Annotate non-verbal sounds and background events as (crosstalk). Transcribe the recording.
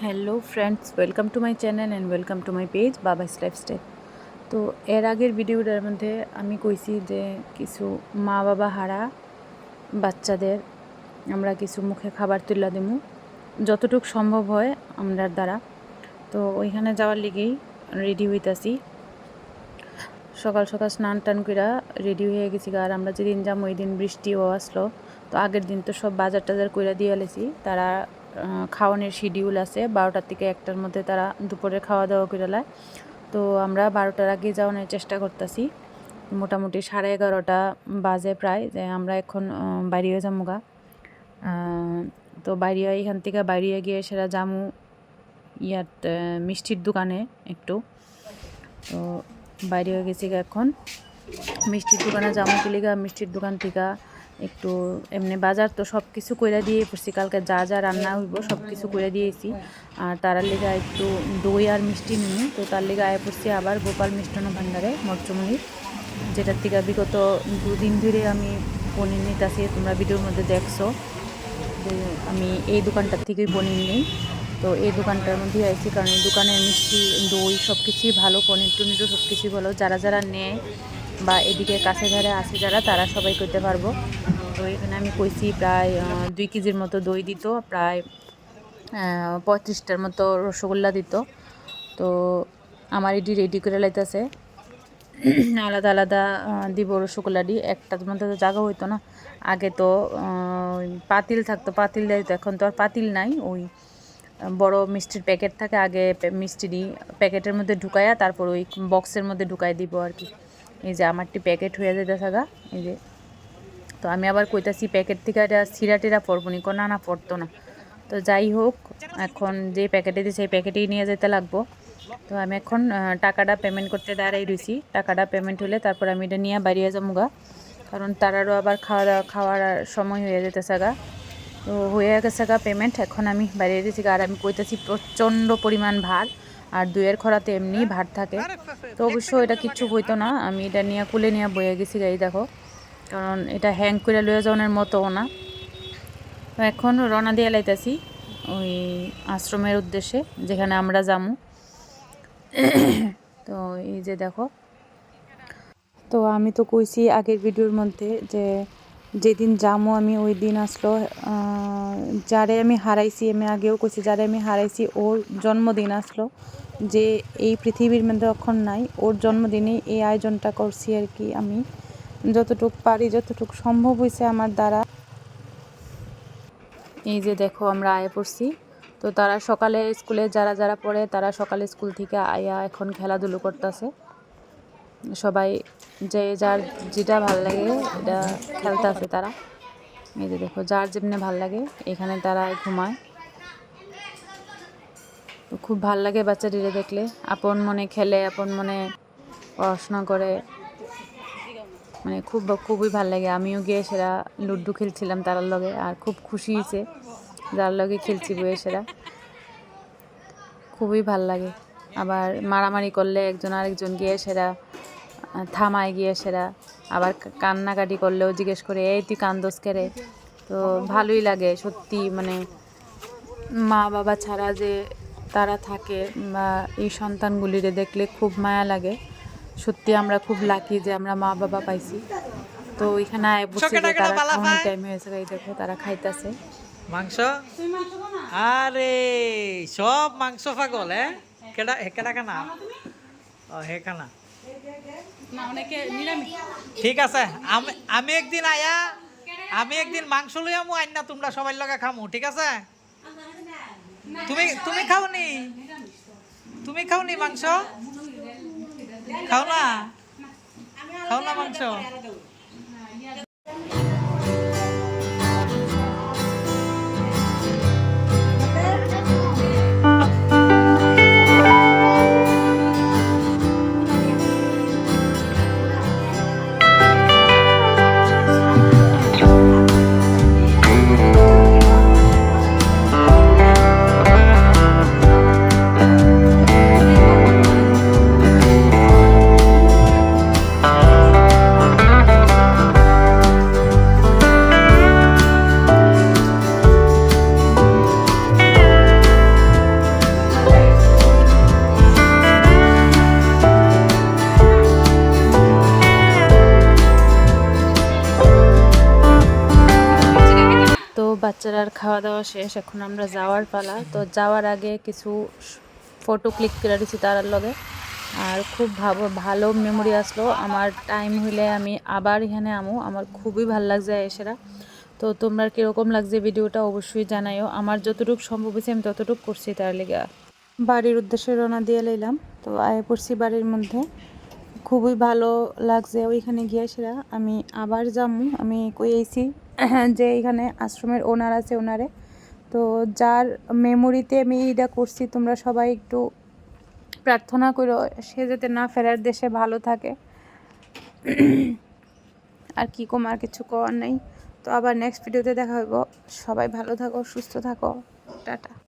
Hello friends welcome to my channel and welcome to my page Babas lifestyle তো এর আগের ভিডিওটার মধ্যে আমি কইছি যে কিছু মা বাবা হারা বাচ্চাদের আমরা কিছু মুখে খাবার তুলা দেবো। যতটুকু সম্ভব হয় আমরার দ্বারা। তো ওইখানে যাওয়ার লেগেই রেডি হইতাছি। সকাল সকাল স্নান টান কইরা রেডি হয়ে গেছি আর আমরা যেদিন যাম ওই দিন বৃষ্টিও আসলো। তো আগের দিন তো সব বাজার টাজার কইরা দিয়ে লেছি তারা খাওয়ানোর শিডিউল আছে। বারোটার থেকে একটার মধ্যে তারা দুপুরে খাওয়া দাওয়া করে লায়। তো আমরা বারোটার আগে যাওয়ানোর চেষ্টা করতেছি। মোটামুটি সাড়ে এগারোটা বাজে প্রায় যে আমরা এখন বাইরে যামুগা তো বাইরে এখান থেকে বাইরে গিয়ে সেরা জামু ইয়াত মিষ্টির দোকানে একটু। তো বাইরে হয়ে গেছি এখন। মিষ্টির দোকানে জামু কিলিগা মিষ্টির দোকান থেকে একটু এমনি বাজার তো সব কিছু কইরা দিয়ে পড়ছি। কালকে যা যা রান্না হইব সব কিছু কইরা দিয়েছি। আর তারার লেগে একটু দই আর মিষ্টি নিই তো তার লেগে আয় পড়ছি আবার গোপাল মিষ্টান্ন ভাণ্ডারে মরচমণি যেটার থেকে বিগত দুদিন ধরে আমি পনির নিতেছি। তোমরা ভিডিওর মধ্যে দেখছ আমি এই দোকানটার থেকেই পনির নিই। তো এই দোকানটার মধ্যেই আইছি, কারণ এই দোকানের মিষ্টি, দই সব কিছুই ভালো, পনির টনিরও সব কিছুই ভালো। যারা যারা নেয় বা এদিকে কাছে ধারে আসে যারা, তারা সবাই করতে পারব। তো এখানে আমি কইছি প্রায় দুই কেজির মতো দই দিত, প্রায় পঁয়ত্রিশটার মতো রসগোল্লা দিত। তো আমার এটি রেডি করে লাইতেছে। (clears throat) আলাদা আলাদা দিব রসগোল্লাটি একটার মধ্যে তো জায়গা হইতো না। আগে তো পাতিল থাকতো, পাতিল দেয় তো, এখন তো আর পাতিল নাই। ওই বড় মিষ্টির প্যাকেট থাকে, আগে মিষ্টিরই প্যাকেটের মধ্যে ঢুকায়া তারপর ওই বক্সের মধ্যে ঢুকাই দিব আর কি। এই যে আমারটি প্যাকেট হয়ে যেতে থাকা এই যে। তো আমি আবার কইতাছি, প্যাকেট থেকে এটা সিরা টিরা পড়ব নি কোনো না না পড়তো না। তো যাই হোক, এখন যে প্যাকেটে দিই সেই প্যাকেটেই নিয়ে যেতে লাগবো। তো আমি এখন টাকাটা পেমেন্ট করতে দাঁড়াই রয়েছি টাকাটা পেমেন্ট হলে তারপর আমি এটা নিয়ে বাড়িয়ে যাব গা। কারণ তারারও আবার খাওয়া দাওয়া খাওয়ার সময় হয়ে যেতেছে গা। তো হয়ে গেছে গা পেমেন্ট এখন আমি বাড়িয়ে দিয়েছি আর আমি কইতেছি প্রচণ্ড পরিমাণ ভার। আর দুয়ের খরাতে এমনি ভার থাকে। তো অবশ্য এটা কিচ্ছু হইতো না। আমি এটা নিয়ে কুলে নিয়ে বয়ে গেছি গাই দেখো। কারণ এটা হ্যাং করে লয়ে যাওয়ার মতোও না। তো এখন রওনা দিয়ে লাইতেছি ওই আশ্রমের উদ্দেশ্যে, যেখানে আমরা যামু। তো এই যে দেখো। তো আমি তো কইছি আগের ভিডিওর মধ্যে যে যেদিন যামো, আমি ওই দিন আসলো। যারে আমি হারাইছি, আমি আগেও কইছি, যারে আমি হারাইছি, ওর জন্মদিন আসলো। যে এই পৃথিবীর মধ্যে অক্ষণ নাই, ওর জন্মদিনে এই আয়োজনটা করছি আর কি আমি। যতটুক পারি, যতটুক সম্ভব হয়েছে আমার দ্বারা। এই যে দেখো, আমরা আয়ে পড়ছি। তো তারা সকালে স্কুলে, যারা যারা পড়ে, তারা সকালে স্কুল থেকে আয়া এখন খেলাধুলো করতেছে। সবাই যে যার যেটা ভালো লাগে এটা খেলতে আছে তারা। এই যে দেখো, যার যেমনি ভালো লাগে এখানে তারা ঘুমায়। খুব ভালো লাগে বাচ্চাটিরে দেখলে। আপন মনে খেলে, আপন মনে পড়াশোনা করে। মানে খুব খুবই ভালো লাগে। আমিও গিয়ে সেরা লুড্ডু খেলছিলাম তারার লগে আর খুব খুশি হয়েছে। যার লগে খেলছি বয়ে সেরা। খুবই ভালো লাগে। আবার মারামারি করলে একজন আরেকজন গিয়ে সেরা থামায় গিয়ে সেরা। আবার কান্নাকাটি করলেও জিজ্ঞেস করে এই তুই কান্দোস কেরে তো ভালোই লাগে সত্যি মানে মা বাবা ছাড়া যে তারা থাকে বা এই সন্তানগুলিরে দেখলে খুব মায়া লাগে। সত্যি আমরা খুব লাকি যে আমরা মা বাবা পাইছি। তো ওইখানে আয় বসে তারা খাওয়ানোর টাইম হয়েছে এই দেখো তারা খাইতেছে। মাংস? আরে সব মাংস পাগল হ্যাঁ? কেডা হে কেডা কানা ও হে কানা ঠিক আছে, আমি একদিন আয়া আমি একদিন মাংস লই আইন না তোমরা সবাই লগে খামু, ঠিক আছে? তুমি তুমি খাও নি তুমি খাও নি মাংস? খাও না খাও না মাংস? খাওয়া দাওয়া শেষ, এখন আমরা যাওয়ার পালা। তো যাওয়ার আগে কিছু ফটো ক্লিক করে দিচ্ছি তার লগে। আর খুব ভালো ভালো মেমোরি আসলো। আমার টাইম হইলে আমি আবার এখানে আমো। আমার খুবই ভালো লাগছে এসেরা তো তোমরা কীরকম লাগছে ভিডিওটা অবশ্যই জানাইও। আমার যতটুকু সম্ভব হয়েছে আমি ততটুকু করছি তার লেগে। বাড়ির উদ্দেশ্যে রওনা দিয়ে লইলাম। তো আয় পড়ছি বাড়ির মধ্যে। খুবই ভালো লাগছে ওইখানে গিয়ে সেরা আমি আবার যামু আমি কইয়েছি (clears throat) যে এখানে আশ্রমের ওনার আছে ওনারে। তো যার মেমোরিতে আমি এটা করছি, তোমরা সবাই একটু প্রার্থনা করো, সে যাতে না ফেরার দেশে ভালো থাকে। (clears throat) আর কি কম আর কিছু করার নেই। তো আবার নেক্সট ভিডিওতে দেখা হইব। সবাই ভালো থাকো, সুস্থ থাকো। টাটা।